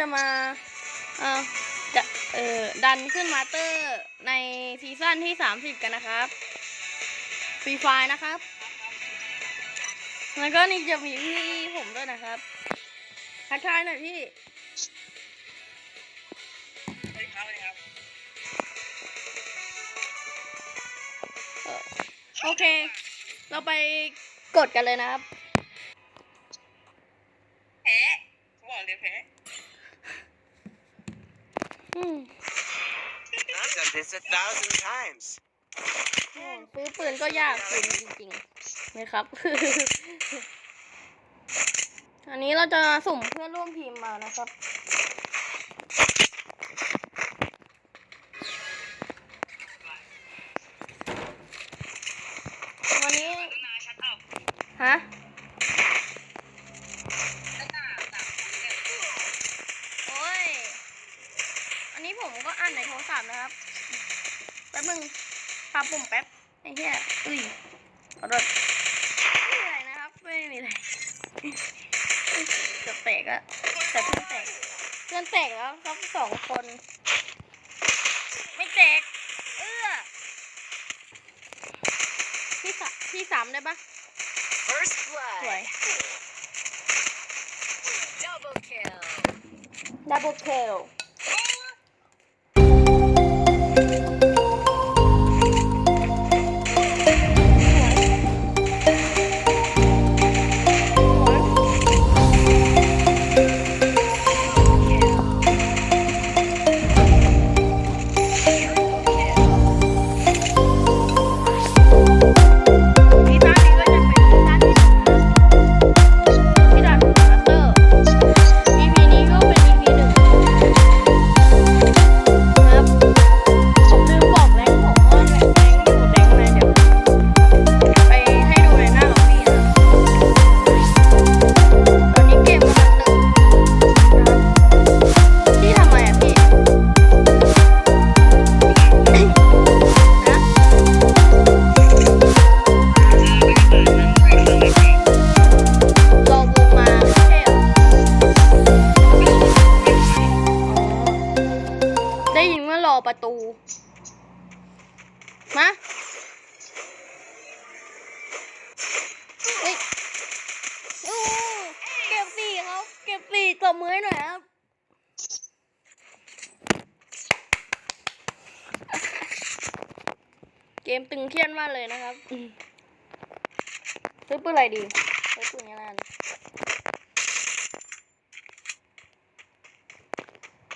จะมาเอ่อจะเอ่อดันขึ้นมาสเตอร์ในซีซั่นที่ 30 กันนะครับฟรีไฟนะครับ แล้วก็นี่จะมีพี่ผมด้วยนะครับทักทายหน่อยพี่สวัสดีครับสวัสดีครับเอ่อโอเค เราไปกดกันเลยนะครับแพ้บอกเลยแพ้อืม I've done this a thousand times. ซื้อปืนก็ยากปืนจริงๆนะครับ อันนี้เราจะสุ่มเพื่อนร่วมทีมมานะครับ วันนี้ ฮะ หน้าต่างต่าง โอ้ย อันนี้ผมก็อ่านในโทรศัพท์นะครับ แป๊บนึงปรับปุ่มแป๊บ ไอ้เหี้ย อุ้ยขอโทษไม่มีอะไรนะครับ ไม่มีอะไรจะแตกอะแต่เพื่อนแตก เพื่อนแตกแล้วครับสองคน ไม่แตก เอื้อที่สามที่สามได้ปะ First สวย blood. Double kill. ดับ เกมตึงเครียดมากเลยนะครับอืมซื้อปืนอะไรดีซื้อปืนนี้ละกัน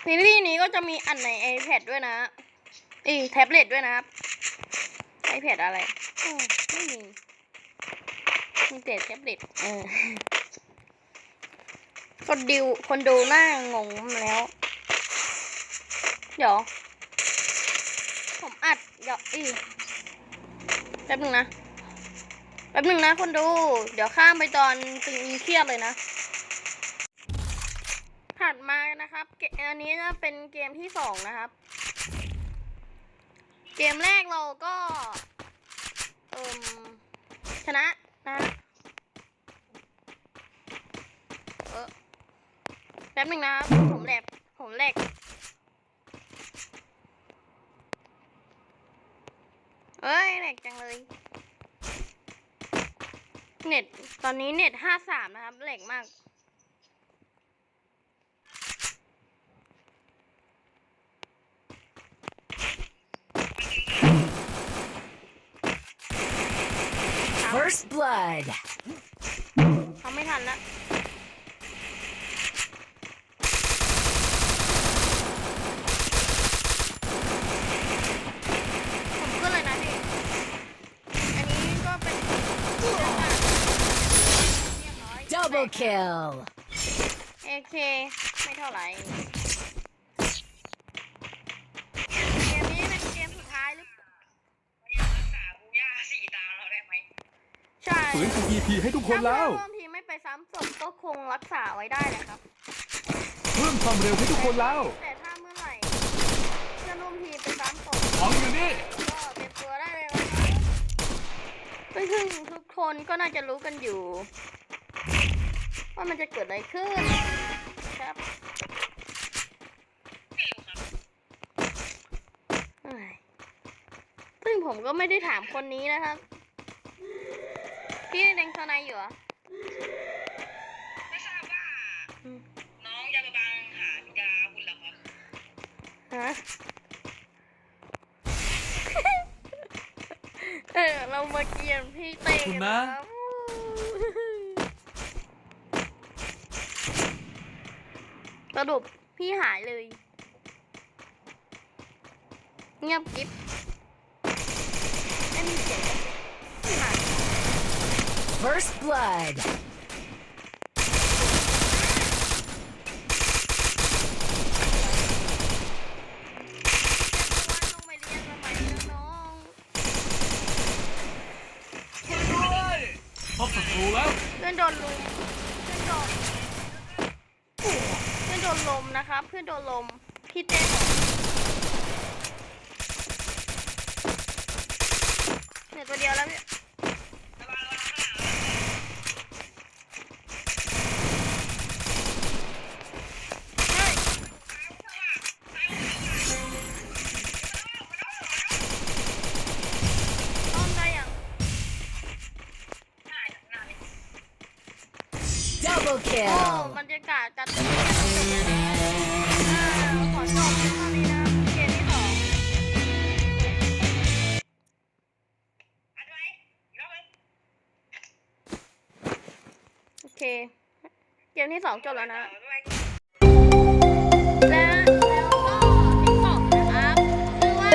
ซีรีส์นี้ก็จะมีอันใน iPad ด้วยนะอีแท็บเล็ตด้วยนะครับ iPad อะไรออไม่มีมีแต่แท็บเล็ตเออคนดิวคนดูหน้างงแล้ว เดี๋ยว ผมอัดเดี๋ยวอีแป๊บนึงนะแป๊บนึงนะคนดู เดี๋ยวข้ามไปตอนตึงเครียดเลยนะ ถัดมานะครับเกอันนี้จะเป็นเกมที่สองนะครับ เกมแรกเราก็เอิมชนะนะเออแป๊บหนึ่งนะครับผมแหลกผมแหลกเอ้ยแหล กจังเลย เน็ต ตอนนี้เน็ตห้าสามนะครับแหลกมาก First blood. ทำไม่ทันละ Double kill. เอเคไม่เท่าไหร่เกมนี้เป็นเกมสุดท้ายหรือเปล่ารักษาบูย่าสี่ตาเราได้ไหมใช่ฝืน PVP ให้ทุกคนแล้ว ถ้าเพื่อนร่วมทีมไม่ไปซ้ำศพก็คงรักษาไว้ได้นะครับ เพิ่มความเร็วให้ทุกคนแล้วแต่ถ้าเมื่อไหร่เพื่อนร่วมทีมไปซ้ำศพของอยู่นี่ก็เตรียมตัวได้เลยนะครับซึ่งทุกคนก็น่าจะรู้กันอยู่ ว่ามันจะเกิดอะไรขึ้นครับซึ่งผมก็ไม่ได้ถามคนนี้นะครับ พี่แดงสนายอยู่เหรอไม่ทราบว่า น้องยาบางหายาคุณเหรอครัฮะเออเรามาเกียนพี่เตะกันนะ สรุปพี่หายเลย เงียบกิ๊บไม่มีเสียงหาย First blood. ลงไปเรียนทำไมน้อง พบศัตรูแล้ว เพื่อนโดนลุมเพื่อนโดนเพื่อนโดนลมนะครับ เพื่อน โดนลม พี่เต้บอกเนี่ยตัวเดียวแล้วพี่ระวังระวังข้างหลังเฮ้ยอ้อมได้ยังหน้าหน้าเลย Double โอ้ kill. บรรยากาศการเต้นจบ เคเกมที่สองจบแล้วนะ แล้วแล้วก็ติ๊กต็อกนะครับคือว่า